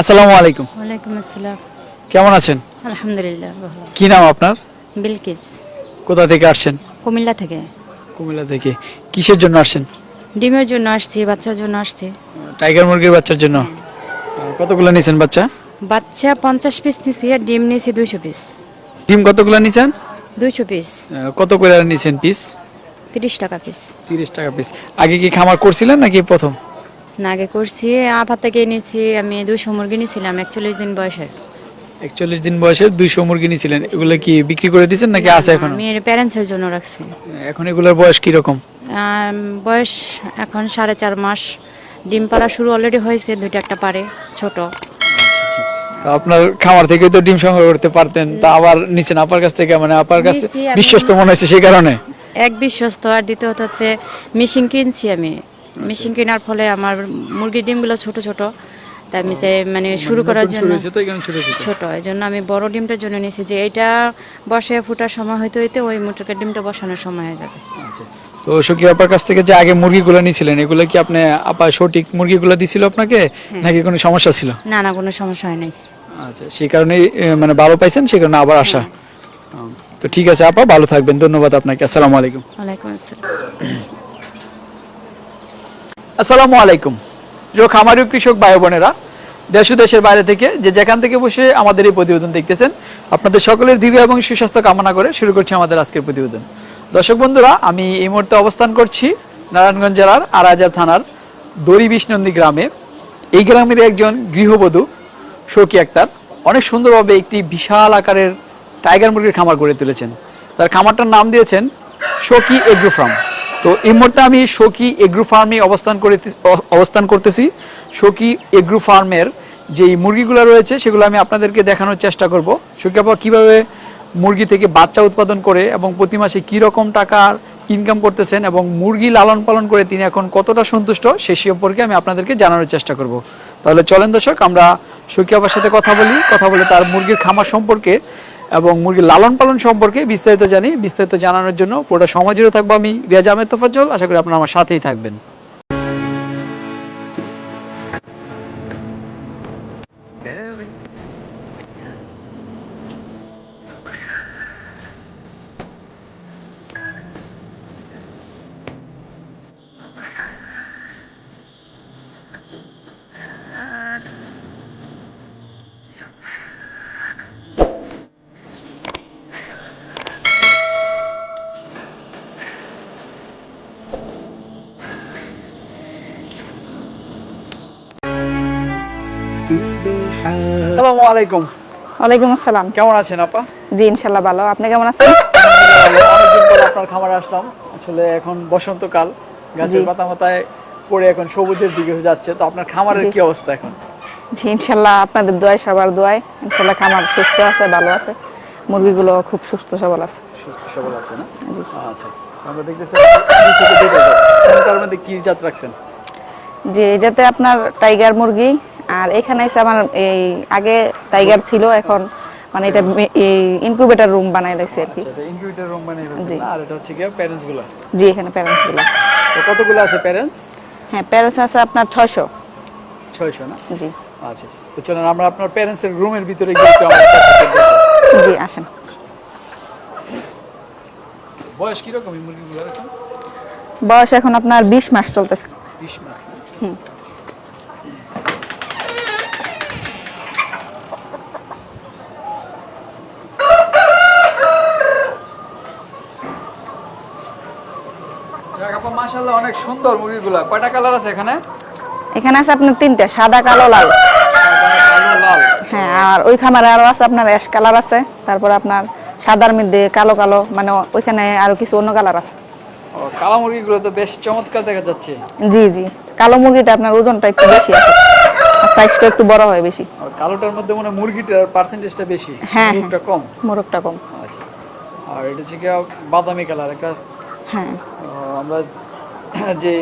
আসসালামু আলাইকুম। ওয়ালাইকুম আসসালাম। কেমন আছেন? আলহামদুলিল্লাহ ভালো। কি নাম আপনার? বিলকিস। কোথা থেকে আসছেন? কুমিল্লা থেকে। কুমিল্লা থেকে। কিসের জন্য আসছেন? ডিমের জন্য আসছি বাচ্চার জন্য আসছি। টাইগার মুরগির বাচ্চার জন্য? কতগুলো নিছেন বাচ্চা? বাচ্চা পঞ্চাশ পিস নিছি আর ডিম নিয়েছি দুইশো পিস ডিম কতগুলো নিছেন? দুইশো পিস কত করে নিছেন পিস তিরিশ টাকা পিস তিরিশ টাকা পিস আগে কি খামার করছিলেন নাকি প্রথম? না আগে করছি আফা থেকে নিয়েছি আমি দুইশো মুরগি নিয়েছিলাম একচল্লিশ দিন বয়সের একচল্লিশ দিন বয়সের দুইশো মুরগি নিছিলেন। এগুলো কি বিক্রি করে দিয়েছেন নাকি আছে এখন? আমি প্যারেন্টসের জন্য রাখছি। এখন এগুলোর বয়স কি রকম বয়স এখন সাড়ে চার মাস। ডিম পাড়া শুরু অলরেডি হয়েছে দুইটা একটা পারে ছোট। তো আপনার খামার থেকে তো ডিম সংগ্রহ করতে পারতেন তা আবার নিছেন আপার কাছ থেকে মানে আপার কাছে বিশ্বস্ত মনে হয়েছে সেই কারণে। এক বিশ্বস্ত আর দ্বিতীয়ত হচ্ছে মেশিন কিনছি আমি। মেশিন কেনার ফলে আমার মুরগির ডিমগুলো ছোট ছোট তাই আমি চাই মানে শুরু করার জন্য ছোট এই জন্য আমি বড় ডিমটার জন্য নিয়েছি যে এটা বসে ফুটার সময় হইতে হইতে ওই মুরগির ডিমটা বসানোর সময় হয়ে যাবে। আচ্ছা। তো সখী আপার কাছ থেকে যে আগে মুরগিগুলো নিয়েছিলেন এগুলো কি আপনি আপা সঠিক মুরগিগুলো দিছিল আপনাকে নাকি কোনো সমস্যা ছিল? না না কোনো সমস্যা হয় নাই। আচ্ছা সেই কারণেই মানে ভালো পাইছেন সেই কারণে আবার আসা। তো ঠিক আছে আপা ভালো থাকবেন ধন্যবাদ আপনাকে আসসালামু আলাইকুম। ওয়ালাইকুম আসসালাম। আসসালামু আলাইকুম। প্রিয় খামারি কৃষক ভাই বোনেরা, দেশ দেশের বাইরে থেকে যে যেখান থেকে বসে আমাদের এই প্রতিবেদন দেখতেছেন, আপনাদের সকলের দীর্ঘ এবং সুস্বাস্থ্য কামনা করে শুরু করছি আমাদের আজকের প্রতিবেদন। দর্শক বন্ধুরা, আমি এই মুহূর্তে অবস্থান করছি নারায়ণগঞ্জ জেলার আড়াজার থানার দড়ি বিষ্ণন্দী গ্রামে। এই গ্রামের একজন গৃহবধূ, শৌকি আক্তার, অনেক সুন্দরভাবে একটি বিশাল আকারের টাইগার মুরগির খামার গড়ে তুলেছেন। তার খামারটার নাম দিয়েছেন শোকি এগ্রো ফার্ম। তো এই মুহূর্তে আমি শোকি এগ্রো ফার্মে অবস্থান করে অবস্থান করতেছি। শোকি এগ্রো ফার্মের যেই মুরগিগুলো রয়েছে, সেগুলো আমি আপনাদেরকে দেখানোর চেষ্টা করব। শোকি আপা, কীভাবে মুরগি থেকে বাচ্চা উৎপাদন করে এবং প্রতি মাসে কী রকম টাকার ইনকাম করতেছেন এবং মুরগি লালন পালন করে তিনি এখন কতটা সন্তুষ্ট, সে সম্পর্কে আমি আপনাদেরকে জানানোর চেষ্টা করব। তাহলে চলেন দর্শক, আমরা শোকি আপার সাথে কথা বলি। কথা বলে তার মুরগির খামার সম্পর্কে এবং মুরগির লালন পালন সম্পর্কে বিস্তারিত জানি। বিস্তারিত জানানোর জন্য পুরোটা জুড়ে থাকব আমি। রিয়াজ আহমেদ তোফাজ্জল, আশা করি আপনারা আমার সাথেই থাকবেন। আসসালামু আলাইকুম। ওয়ালাইকুম আসসালাম। কেমন আছেন আপা? জি ইনশাল্লাহ ভালো। আপনি কেমন আছেন? অনেকদিন পর আপনার খামারে আসলাম। আসলে এখন বসন্তকাল গাছের পাতা মাথায় পড়ে এখন সবুজের দিকে যাচ্ছে। তো আপনার খামারের কি অবস্থা এখন? জি ইনশাল্লাহ আপনাদের দোয়ায় সবার দোয়ায়। ইনশাল্লাহ খামার সুস্থ আছে ভালো আছে। মুরগিগুলো খুব সুস্থ সবল আছে। সুস্থ সবল আছে না? জি। আচ্ছা আমরা দেখতেছি তার মধ্যে কি জাত রাখছেন? যে এটাতে আপনার টাইগার মুরগি আর এখানে এসে আমার এই আগে টাইগার ছিল এখন মানে এটা এই ইনকিউবেটর রুম বানাই লাগছে আর কি। আচ্ছা ইনকিউবেটর রুম জি। না? আর এটা হচ্ছে কি প্যারেন্টসগুলো? জি এখানে প্যারেন্টসগুলো। তো কতগুলো আছে প্যারেন্টস হ্যাঁ প্যারেন্টস আছে আপনার ছয়শো। ছয়শো না? জি। আচ্ছা তো চলুন আমরা আপনার প্যারেন্টস এর রুমের ভিতরে গিয়ে একটু দেখব। জি আসেন। বয়স কীরকম এই মুরগিগুলোর এখন? বয়স এখন আপনার বিশ মাস চলতেছে। বিশ মাস মাশাআল্লাহ অনেক সুন্দর মুরগিগুলা। কয়টা কালার আছে এখানে? এখানে আছে আপনার তিনটা সাদা কালো লাল। হ্যাঁ আর ওই খামারে আরও আছে আপনার অ্যাশ কালার আছে তারপর আপনার সাদার মধ্যে কালো কালো মানে ওইখানে আরও কিছু অন্য কালার আছে। কালো মুরগিগুলো তো বেশ চমৎকার দেখা যাচ্ছে। জি জি কালো মুরগিটা আপনার ওজনটা একটু বেশি আছে আর সাইজটা একটু বড় হয় বেশি। আর কালোটার মধ্যে মনে হয় মুরগিটার পার্সেন্টেজটা বেশি হ্যাঁ, মুরগিটা কম। মোরগটা কম। আচ্ছা। আর এটা হচ্ছে বাদামি কালার একটা হ্যাঁ। আমরা যে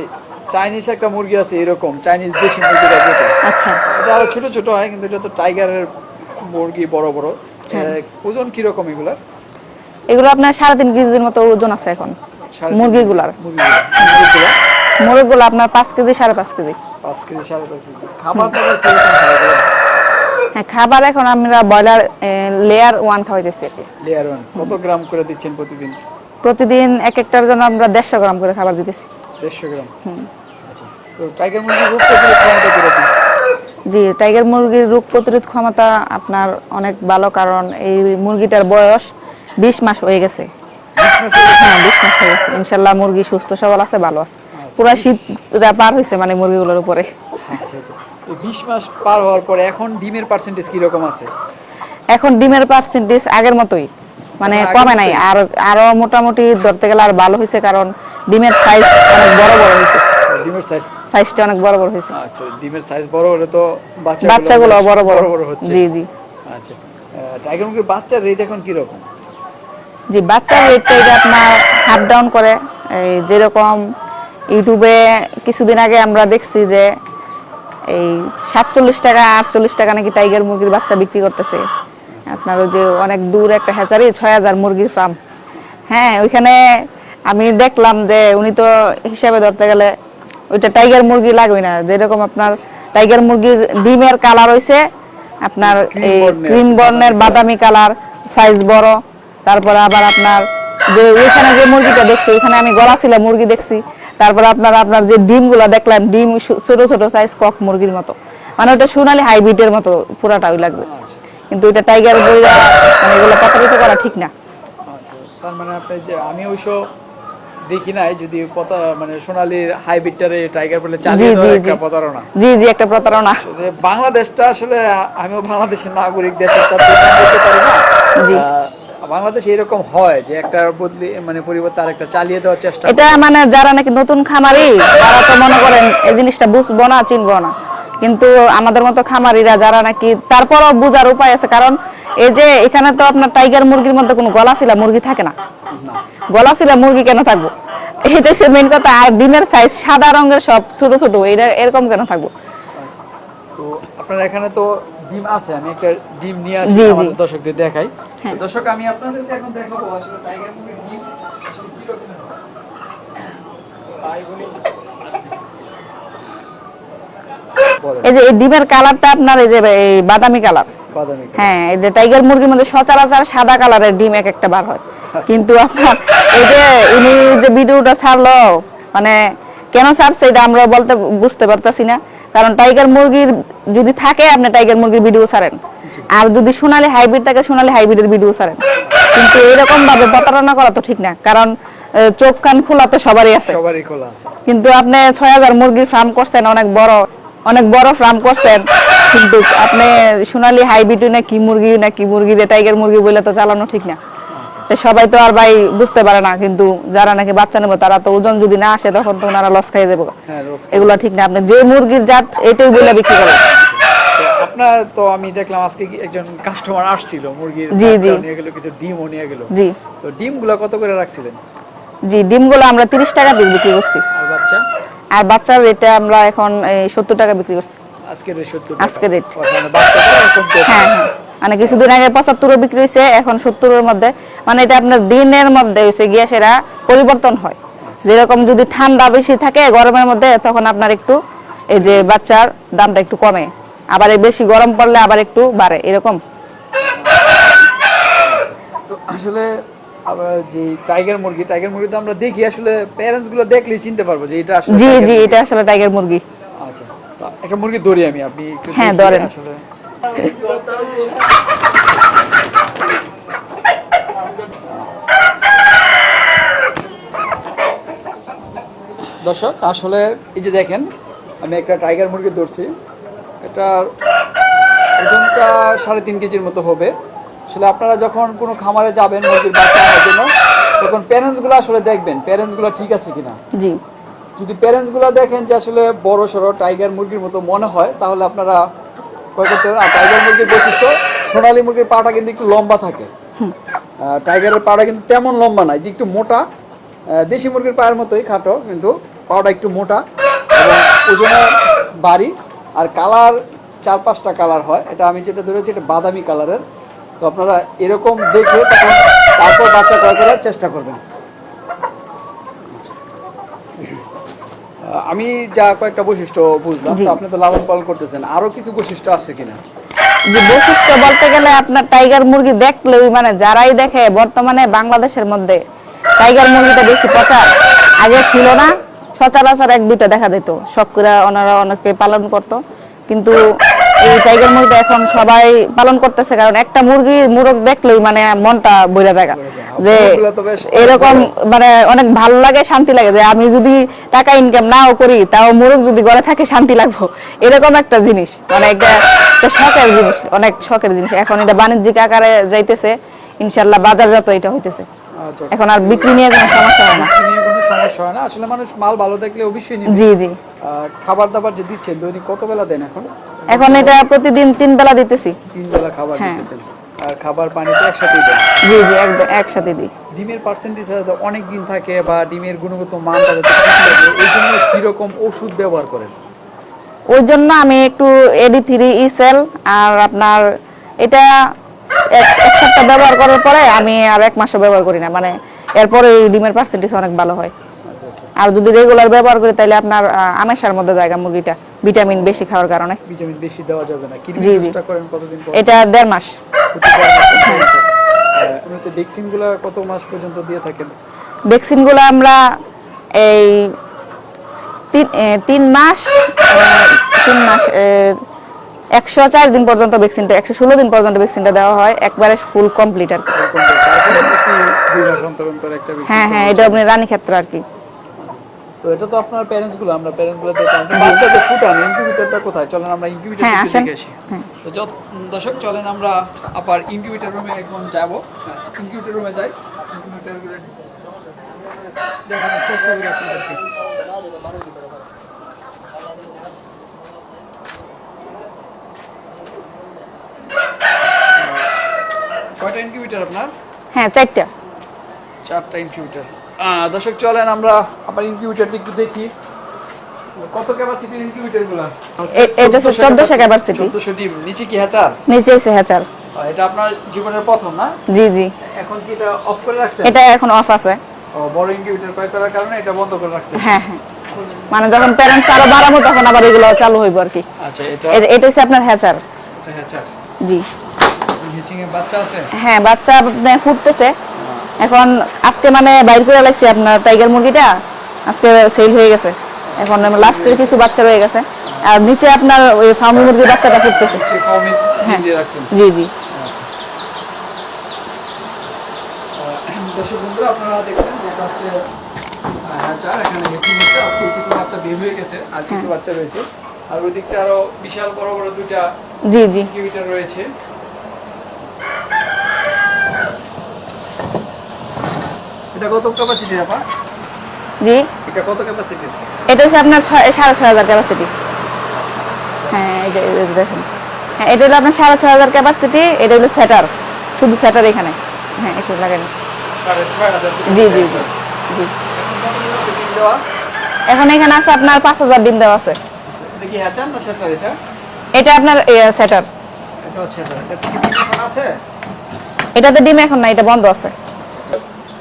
চাইনিজ একটা মুরগি আছে এরকম চাইনিজ দেশি মুরগিটা যেটা। আচ্ছা। এটা আরও ছোট ছোট হয় কিন্তু এটা তো টাইগারের মুরগি বড় বড়। হ্যাঁ। ওজন কীরকম এগুলার? এগুলো আপনার সাড়ে তিন কেজির মতো ওজন আছে এখন মুরগিগুলার। মুরগিগুলো মুরগিগুলো আপনার পাঁচ কেজি সাড়ে পাঁচ কেজি। পাঁচ কেজি সাড়ে পাঁচ কেজি। খাবার এগুলো? খাবার এখন আমরা ব্রয়লার লেয়ার ওয়ান খাওয়াইতেছি আর কি। লেয়ার ওয়ান কত গ্রাম করে দিচ্ছেন প্রতিদিন? প্রতিদিন এক একটার জন্য আমরা দেড়শো গ্রাম করে খাবার দিতেছি। দেড়শো গ্রাম। আচ্ছা তো টাইগার মুরগির রোগ প্রতিরোধ ক্ষমতা কীরকম? জি টাইগার মুরগির রোগ প্রতিরোধ ক্ষমতা আপনার অনেক ভালো কারণ এই মুরগিটার বয়স বিশ মাস হয়ে গেছে। হ্যাঁ বিশ মাস হয়ে গেছে। ইনশাল্লাহ মুরগি সুস্থ সবল আছে ভালো আছে। পুরা শীতটা পার হয়েছে মানে মুরগিগুলোর উপরে। আচ্ছা আচ্ছা। বিশ মাস পার হওয়ার পরে এখন ডিমের পার্সেন্টেজ কীরকম আছে? এখন ডিমের পার্সেন্টেজ আগের মতোই মানে কমে নাই। আর আরও মোটামুটি ধরতে গেলে আর ভালো হয়েছে কারণ ডিমের সাইজ অনেক বড় বড় হয়েছে। ডিমের সাইজ সাইজটা অনেক বড় বড় হয়েছে। আচ্ছা ডিমের সাইজ বড় হলে তো বাচ্চা বাচ্চাগুলো বড় বড়। বড় হচ্ছে। জি জি। আচ্ছা টাইগার মুরগির বাচ্চার রেট এখন কীরকম? জি বাচ্চার রেটটা এটা আপনার হাফ ডাউন করে এই যেরকম ইউটিউবে কিছুদিন আগে আমরা দেখছি যে এই সাতচল্লিশ টাকা আটচল্লিশ টাকা নাকি টাইগার মুরগির বাচ্চা বিক্রি করতেছে। আপনার ওই যে অনেক দূর একটা হ্যাচারি ছয় হাজার মুরগির ফার্ম হ্যাঁ ওইখানে আমি দেখলাম যে উনি তো হিসাবে ধরতে গেলে ওইটা টাইগার মুরগি লাগবে না যেরকম আপনার টাইগার মুরগির ডিমের কালার হইছে আপনার এই ক্রিম বর্ণের বাদামি কালার সাইজ বড় তারপরে আবার আপনার যে ওইখানে যে মুরগিটা দেখছি ওইখানে আমি গলা ছিল মুরগি দেখছি তারপরে আপনার আপনার যে ডিমগুলো দেখলাম ডিম ছোট ছোট সাইজ কক মুরগির মতো। মানে ওটা সোনালি হাইব্রিডের মতো পুরাটা ওই লাগছে। আচ্ছা কিন্তু ওইটা টাইগার বইরা মানে এগুলো প্রতারিত করা ঠিক না। আচ্ছা তার মানে আপনি যে আমি অবশ্য দেখি নাই যদি কথা মানে হাইব্রিডটারে টাইগার বলে চালিয়ে একটা প্রতারণা। জি জি একটা প্রতারণা। বাংলাদেশটা আসলে আমিও বাংলাদেশের নাগরিক দেশের তার প্রধান পারি না। জি। আহ, এরকম হয় যে একটা বদলি মানে পরিবর্তে আরেকটা চালিয়ে দেওয়ার চেষ্টা এটা মানে যারা নাকি নতুন খামারি তারা তো মনে করেন এই জিনিসটা বুঝব না চিনবো না। কিন্তু আমাদের মতো খামারিরা যারা নাকি তারপরও বোঝার উপায় আছে। কারণ এই যে এখানে তো আপনার টাইগার মুরগির মধ্যে কোনো গলা ছিল মুরগি থাকে না। গলা ছিল মুরগি কেন থাকব এটা হচ্ছে মেন কথা আর ডিমের সাইজ সাদা রঙের সব ছোট ছোট এটা এরকম কেন থাকব তো আপনার এখানে তো ডিম আছে আমি একটা ডিম নিয়ে আসি। আমাদের দর্শকদের দেখাই হ্যাঁ। দর্শক আমি আপনাদেরকে এখন দেখাবো আসলে টাইগার মুরগির ডিম আসলে কি। বলি এই যে এই ডিমের কালারটা আপনার এই যে এই বাদামি কালার বাদামি হ্যাঁ এই যে টাইগার মুরগির মধ্যে সচরাচর সাদা কালারের ডিম এক একটা বার হয় কিন্তু আপনার এই যে উনি যে ভিডিওটা ছাড়লো মানে কেন ছাড়ছে এটা আমরা বলতে বুঝতে পারতাছি না। কারণ টাইগার মুরগির যদি থাকে আপনি টাইগার মুরগির ভিডিও ছাড়েন। আর যদি সোনালী হাইব্রিড থাকে সোনালী হাইব্রিডের ভিডিও ছাড়েন। কিন্তু এরকম ভাবে প্রতারণা করা তো ঠিক না। কারণ চোখ কান খোলা তো সবারই আছে। সবারই খোলা আছে। কিন্তু আপনি ছয় হাজার মুরগির ফার্ম করছেন অনেক বড় অনেক বড় ফার্ম করছেন। কিন্তু আপনি সোনালি হাইব্রিড না কি মুরগি না কি মুরগি রে টাইগার মুরগি বলে তো চালানো ঠিক না। সবাই তো আর ভাই বুঝতে পারে না কিন্তু যারা নাকি বাচ্চা নেব তারা তো ওজন যদি না আসে তখন তো ওনারা লস খাইয়ে দেবো। এগুলো ঠিক না। আপনি যে মুরগির জাত এটাই বলে বিক্রি করেন। আপনার তো আমি দেখলাম আজকে একজন কাস্টমার আসছিল মুরগির জি, জি। নিয়ে গেল কিছু ডিমও নিয়ে গেল। জি। তো ডিমগুলো কত করে রাখছিলেন? জি ডিমগুলো আমরা তিরিশ টাকা দিয়ে বিক্রি করছি। আর বাচ্চা? আর বাচ্চার রেটে আমরা এখন সত্তর টাকা বিক্রি করছি। আজকের রেট সত্তর আজকের তো হ্যাঁ হ্যাঁ। মানে কিছুদিন আগে পঁচাত্তরও বিক্রি হয়েছে এখন সত্তরের মধ্যে। মানে এটা আপনার দিনের মধ্যে হয়েছে গিয়ে সেটা পরিবর্তন হয়। যেরকম যদি ঠান্ডা বেশি থাকে গরমের মধ্যে তখন আপনার একটু এই যে বাচ্চার দামটা একটু কমে। আবার বেশি গরম পড়লে আবার একটু বাড়ে এরকম। তো আসলে যে টাইগার মুরগি টাইগার মুরগি তো আমরা দেখি আসলে প্যারেন্টসগুলো দেখলেই চিনতে পারব যে এটা আসলে জি জি। এটা আসলে টাইগার মুরগি। আচ্ছা একটা মুরগি ধরি আমি আপনি হ্যাঁ, ধরেন। আসলে দর্শক আসলে এই যে দেখেন আমি একটা টাইগার মুরগি ধরছি। এটার ওজনটা সাড়ে তিন কেজির মতো হবে। আসলে আপনারা যখন কোনো খামারে যাবেন মুরগির বাচ্চা আনার জন্য তখন প্যারেন্টসগুলো আসলে দেখবেন প্যারেন্টসগুলো ঠিক আছে কিনা। জি। যদি প্যারেন্টসগুলো দেখেন যে আসলে বড় সড়ো টাইগার মুরগির মতো মনে হয় তাহলে আপনারা ক্রয় করতে পারেন আর টাইগার মুরগির বৈশিষ্ট্য সোনালী মুরগির পাটা কিন্তু একটু লম্বা থাকে। টাইগারের পাটা কিন্তু তেমন লম্বা নয় যে একটু মোটা। দেশি মুরগির পায়ের মতোই খাটো কিন্তু পাটা একটু মোটা। এবং ওজনে বাড়ি আর কালার চার পাঁচটা কালার হয়। এটা আমি যেটা ধরেছি এটা বাদামি কালারের। তো আপনারা এরকম দেখে তখন তারপর বাচ্চা ক্রয় করার চেষ্টা করবেন। আমি যা কয়েকটা বৈশিষ্ট্য বুঝলাম তো আপনি তো লালন পালন করতেছেন। আরও কিছু বৈশিষ্ট্য আছে কিনা? যে বৈশিষ্ট্য বলতে গেলে আপনার টাইগার মুরগি দেখলে মানে যারাই দেখে বর্তমানে বাংলাদেশের মধ্যে টাইগার মুরগিটা বেশি প্রচার। আগে ছিল না সচরাচর এক দুইটা দেখা দিত। সবকুরা করে ওনারা অনেকে পালন করত। কিন্তু এই টাইগার মুরগিটা এখন সবাই পালন করতেছে কারণ একটা মুরগি মুরগ দেখলেই মানে মনটা বইরা দেখা যে এরকম মানে অনেক ভালো লাগে শান্তি লাগে যে আমি যদি টাকা ইনকাম নাও করি তাও মুরগ যদি ঘরে থাকে শান্তি লাগবো। এরকম একটা জিনিস মানে একটা শখের জিনিস অনেক শখের জিনিস। এখন এটা বাণিজ্যিক আকারে যাইতেছে ইনশাল্লাহ বাজারজাত এটা হইতেছে। আচ্ছা। এখন আর বিক্রি নিয়ে কোনো সমস্যা হয় না। বিক্রি নিয়ে কোনো সমস্যা হয় না। আসলে মানুষ মাল ভালো দেখলে অবশ্যই জি জি। খাবার দাবার যে দিচ্ছেন দৈনিক কত বেলা দেন এখন? এখন এটা প্রতিদিন তিন বেলা দিতেছি। তিন বেলা খাবার হ্যাঁ। দিতেছেন। আর খাবার পানি তো একসাথেই দেন? জি জি একদম একসাথে দিই। ডিমের পার্সেন্টেজ অনেক দিন থাকে বা ডিমের গুণগত মানটা যাতে ঠিক থাকে। এই জন্য কীরকম ওষুধ ব্যবহার করেন? ওই জন্য আমি একটু এডি থ্রি ইসেল আর আপনার এটা এক সপ্তাহ ব্যবহার করার পরে আমি আর এক মাসও ব্যবহার করি না। মানে এরপরে ডিমের পার্সেন্টেজ অনেক ভালো হয়। আর যদি রেগুলার ব্যবহার করি তাহলে আপনার আমেশার মধ্যে জায়গা মুরগিটা ভিটামিন বেশি খাওয়ার কারণে। ভিটামিন বেশি দেওয়া যাবে না। কিডনি। ইউজটা করেন কতদিন পর? এটা দেড় মাস। প্রতি চার মাসে? আহ, এমনিতে ভ্যাকসিনগুলা কত মাস পর্যন্ত দিয়ে থাকেন? ভ্যাকসিনগুলো আমরা এই তিন তিন মাস তিন মাস একশো চার দিন পর্যন্ত ভ্যাকসিনটা একশো ষোলো দিন পর্যন্ত ভ্যাকসিনটা দেওয়া হয় একবারে ফুল কমপ্লিট আর কি। হ্যাঁ হ্যাঁ এটা আপনি রানী ক্ষেত্র আর কি। তো এটা তো আপনার প্যারেন্টসগুলো আমরা প্যারেন্টসগুলো দেখলাম বাচ্চা যে ফুটান ইনকিউবেটরটা কোথায়? চলেন আমরা ইনকিউবেটর হ্যাঁ, দেখে আসি। হ্যাঁ। তো যত দর্শক চলেন আমরা আবার ইনকিউবেটর রুমে এখন যাব। ইনকিউবেটর রুমে যাই। ইনকিউবেটরগুলো দেখানোর চেষ্টা করি আপনাদেরকে। কয়টা ইনকিউবেটর আপনার? হ্যাঁ চারটা। চারটা ইনকিউবেটর দর্শক চলেন আমরা আবার ইনকিউবেটরটা একটু দেখি। কত ক্যাপাসিটির ইনকিউবেটরগুলা? এ- এটা 1400 capacity। 1400 ডিম। নিচে কি হ্যাচার নিচে এসে হ্যাচার এটা আপনার জীবনের প্রথম না? জি জি। এখন কি এটা অফ করে রাখছেন? এটা এখন অফ আছে। ও, বড় ইনকিউবেটর ক্রয় করার কারণে এটা বন্ধ করে রাখছেন? হ্যাঁ হ্যাঁ। মানে যখন প্যারেন্টস আরও বাড়াবো তখন আবার এগুলো চালু হইব আর কি। আচ্ছা এটা এটা হচ্ছে আপনার হ্যাচার হ্যাচার জি। হিচিং এর বাচ্চা আছে? হ্যাঁ বাচ্চা ফুটতেছে। এখন আজকে মানে বাইর করে লাগছে আপনার টাইগার মুরগিটা আজকে সেল হয়ে গেছে। এখন লাস্টের কিছু বাচ্চা রয়ে গেছে। আর নিচে আপনার ওই ফার্মি মুরগির বাচ্চাটা ফুটতেছে। হ্যাঁ। জি জি। দর্শক বন্ধুরা আপনারা দেখছেন যে এটা হচ্ছে হ্যাচার এখানে হেচিং হচ্ছে আজকে কিছু বাচ্চা বের হয়ে গেছে আর। কিছু বাচ্চা রয়েছে। আর ওই দিকটা আরও বিশাল বড় বড় দুইটা জি জি। রয়েছে। এটা কত ক্যাপাসিটি আপা? জি। এটা কত ক্যাপাসিটি এটা হচ্ছে আপনার সাড়ে ছয় হাজার ক্যাপাসিটি হ্যাঁ দেখুন। হ্যাঁ এটা হলো আপনার সাড়ে ছয় হাজার ক্যাপাসিটি এটা হলো সেটার শুধু সেটার এখানে। হ্যাঁ একটু লাগেন জি জি জি জি। এখন এখানে আছে আপনার পাঁচ হাজার ডিম দেওয়া আছে। এটা আপনার সেটার এটাতে ডিম এখন না এটা বন্ধ আছে।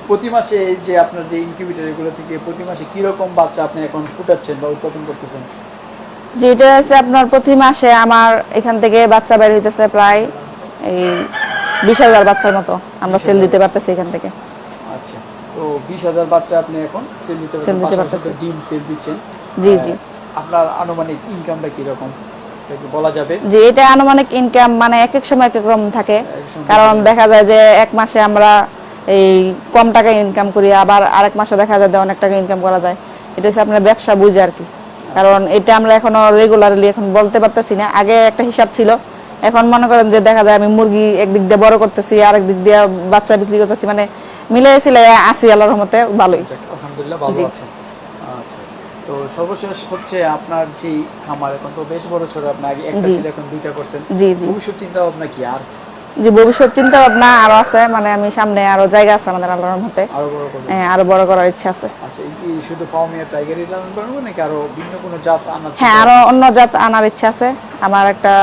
প্রতি মাসে এই যে আপনার যে ইনকিউবেটর এগুলো থেকে প্রতি মাসে কি রকম বাচ্চা আপনি এখন ফুটাচ্ছেন বা উৎপাদন করতেছেন? যে এটা হচ্ছে আপনার প্রতি মাসে আমার এখান থেকে বাচ্চা বের হইতেছে প্রায় এই বিশ হাজার বাচ্চার মতো আমরা সেল দিতে পারতেছি এখান থেকে। আচ্ছা তো বিশ হাজার বাচ্চা আপনি এখন সেল দিতে Sell দিতে পারছেন পারতেছি। ডিম সেল দিচ্ছেন। জি জি। আপনার আনুমানিক ইনকামটা কীরকম বলা যাবে? যে এটা আনুমানিক ইনকাম মানে এক এক সময় এক এক রকম থাকে। কারণ দেখা যায় যে এক মাসে আমরা এই কম টাকা ইনকাম করি আবার আরেক মাসে দেখা যায় অনেক টাকা ইনকাম করা যায়। এটা হচ্ছে আপনার ব্যবসা বুঝে আর কি। কারণ এটা আমরা এখনও রেগুলারলি এখন বলতে পারতেছি না। আগে একটা হিসাব ছিল এখন মনে করেন যে দেখা যায় আমি মুরগি একদিক দিয়ে বড় করতেছি আরেক দিক দিয়ে বাচ্চা বিক্রি করতেছি মানে মিলে ছিল আসি আল্লাহর রহমতে ভালোই। আলহামদুলিল্লাহ ভালো জি। আচ্ছা তো সর্বশেষ হচ্ছে আপনার যে খামার এখন তো বেশ বড় ছোট আপনি আগে একটা ছিল এখন দুইটা করছেন। ভবিষ্যৎ চিন্তা ভাবনা কি? আর যে ভবিষ্যৎ চিন্তা ভাবনা আরও আছে মানে আমি সামনে আরও জায়গা আছে আমাদের আল্লাহর বড় হ্যাঁ, আরও বড় করার ইচ্ছা আছে। আচ্ছা হ্যাঁ আরও অন্য জাত আনার ইচ্ছা আছে। আমার একটা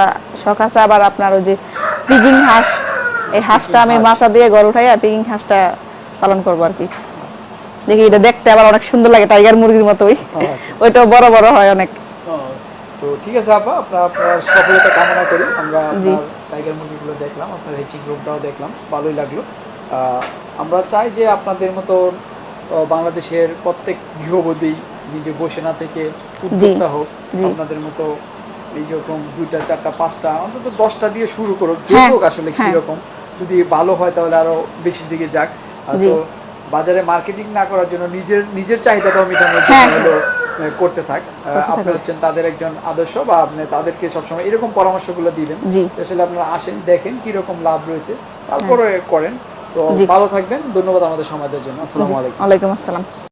শখ আছে আবার আপনার ওই যে পিকিং হাঁস। এই হাঁসটা আমি মাছা দিয়ে ঘর উঠাই আর পিকিং হাঁসটা পালন করব আর কি। দেখি এটা দেখতে আবার অনেক সুন্দর লাগে টাইগার মুরগির মতোই আচ্ছা। ওইটাও বড় বড় হয় অনেক। তো ঠিক আছে আপা আপনার সফলতা কামনা করি। আমরা টাইগার মুরগিগুলো দেখলাম আপনার হেচিং রুমটাও দেখলাম ভালোই লাগল। আমরা চাই যে আপনাদের মতো বাংলাদেশের প্রত্যেক গৃহবধূ নিজে বসে না থেকে উদ্যোক্তা হোক আপনাদের মতো এই যেরকম দুইটা চারটা পাঁচটা অন্তত দশটা দিয়ে শুরু করুক হ্যাঁ, দেখুক আসলে হ্যাঁ। কীরকম। যদি ভালো হয় তাহলে আরও বেশি দিকে যাক। তো বাজারে মার্কেটিং না করার জন্য নিজের নিজের চাহিদাটাও মেটানোর হ্যাঁ, জন্য হলো করতে থাক। আপনি হচ্ছেন তাদের একজন আদর্শ বা আপনি তাদেরকে সবসময় এরকম পরামর্শগুলো দিবেন। আসলে আপনারা আসেন দেখেন কি রকম লাভ রয়েছে। তারপরে করেন। তো। ভালো থাকবেন। ধন্যবাদ আমাদের সমাজের জন্য। আসসালামু। আলাইকুম। ওয়ালাইকুম আসসালাম।